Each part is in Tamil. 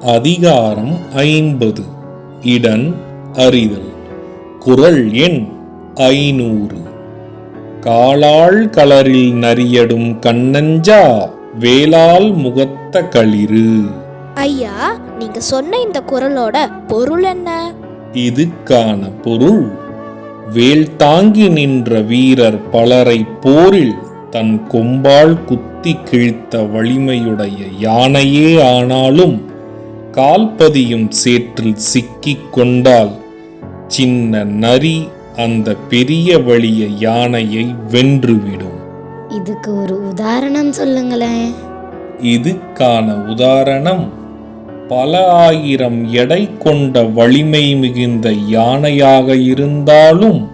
அதிகாரம் ஐம்பது. இடன் அறிதல். குரல் எண் ஐநூறு. காலாள் கலரில் நரியடும் கண்ணஞ்சா வேளால் முகத்த களிறு. ஐயா நீங்க சொன்ன இந்த குரலோட பொருள் என்ன? இதுக்கான பொருள் வேல் தாங்கி நின்ற வீரர் பலரை போரில் தன் கொம்பால் குத்தி கிழித்த வலிமையுடைய யானையே ஆனாலும் கால்பதியும் சேற்றில் சிக்கிக் கொண்டால் சின்ன நரி அந்த பெரிய வலிய யானையை வென்றுவிடும். இதுக்கு ஒரு உதாரணம் சொல்லுங்களேன். இதுக்கான உதாரணம் பல ஆயிரம் எடை கொண்ட வலிமை மிகுந்த யானையாக இருந்தாலும்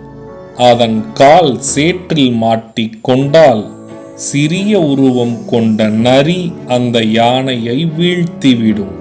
அதன் கால் சேற்றில் மாட்டிக்கொண்டால் சிறிய உருவம் கொண்ட நரி அந்த யானையை வீழ்த்திவிடும்.